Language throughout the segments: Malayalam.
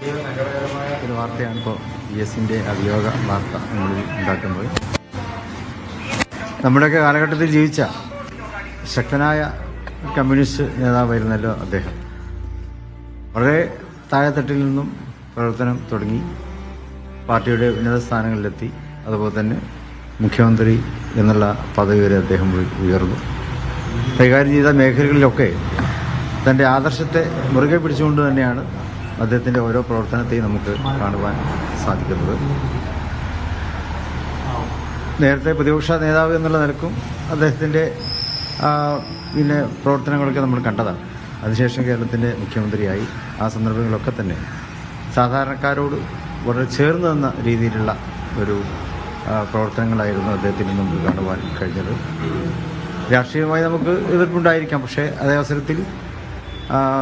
ഒരു വാർത്തയാണ് ഇപ്പോൾ ഇ എസിന്റെ അഭിയോഗ വാർത്ത നമ്മൾ ഉണ്ടാക്കുന്നത് നമ്മുടെയൊക്കെ കാലഘട്ടത്തിൽ ജീവിച്ച ശക്തനായ കമ്മ്യൂണിസ്റ്റ് നേതാവായിരുന്നല്ലോ അദ്ദേഹം. വളരെ താഴെത്തട്ടിൽ നിന്നും പ്രവർത്തനം തുടങ്ങി പാർട്ടിയുടെ ഉന്നത സ്ഥാനങ്ങളിലെത്തി അതുപോലെ തന്നെ മുഖ്യമന്ത്രി എന്നുള്ള പദവി വരെ അദ്ദേഹം ഉയർന്നു. കൈകാര്യം ചെയ്ത മേഖലകളിലൊക്കെ തന്റെ ആദർശത്തെ മുറുകെ പിടിച്ചുകൊണ്ട് തന്നെയാണ് അദ്ദേഹത്തിന്റെ ഓരോ പ്രവർത്തനത്തെയും നമുക്ക് കാണുവാൻ സാധിക്കുന്നത്. നേരത്തെ പ്രതിപക്ഷ നേതാവ് എന്നുള്ള നിലക്കും അദ്ദേഹത്തിന്റെ പിന്നെ പ്രവർത്തനങ്ങളൊക്കെ നമ്മൾ കണ്ടതാണ്. അതിനുശേഷം കേരളത്തിന്റെ മുഖ്യമന്ത്രിയായി. ആ സന്ദർഭങ്ങളിലൊക്കെ തന്നെ സാധാരണക്കാരോട് വളരെ ചേർന്ന് നിന്ന രീതിയിലുള്ള ഒരു പ്രവർത്തനങ്ങളായിരുന്നു അദ്ദേഹത്തിന് നമുക്ക് കാണുവാൻ കഴിഞ്ഞത്. രാഷ്ട്രീയമായി നമുക്ക് എതിർപ്പുണ്ടായിരിക്കാം പക്ഷേ അതേ അവസരത്തിൽ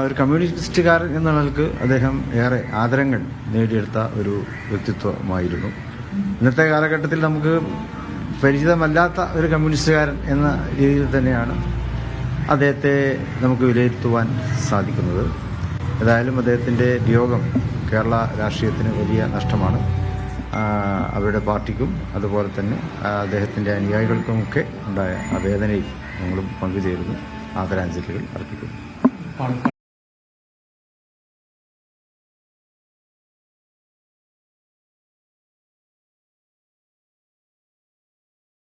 ഒരു കമ്മ്യൂണിസ്റ്റുകാരൻ എന്ന ആൾക്ക് അദ്ദേഹം ഏറെ ആദരങ്ങൾ നേടിയെടുത്ത ഒരു വ്യക്തിത്വമായിരുന്നു. ഇന്നത്തെ കാലഘട്ടത്തിൽ നമുക്ക് പരിചിതമല്ലാത്ത ഒരു കമ്മ്യൂണിസ്റ്റുകാരൻ എന്ന രീതിയിൽ തന്നെയാണ് അദ്ദേഹത്തെ നമുക്ക് വിലയിരുത്തുവാൻ സാധിക്കുന്നത്. ഏതായാലും അദ്ദേഹത്തിന്റെ വിയോഗം കേരള രാഷ്ട്രീയത്തിന് വലിയ നഷ്ടമാണ്. അവരുടെ പാർട്ടിക്കും അതുപോലെ തന്നെ അദ്ദേഹത്തിന്റെ അനുയായികൾക്കുമൊക്കെ ഉണ്ടായ ആ വേദനയിൽ ഞങ്ങളും പങ്കുചേരുന്നു. ആദരാഞ്ജലികൾ അർപ്പിക്കുന്നു. on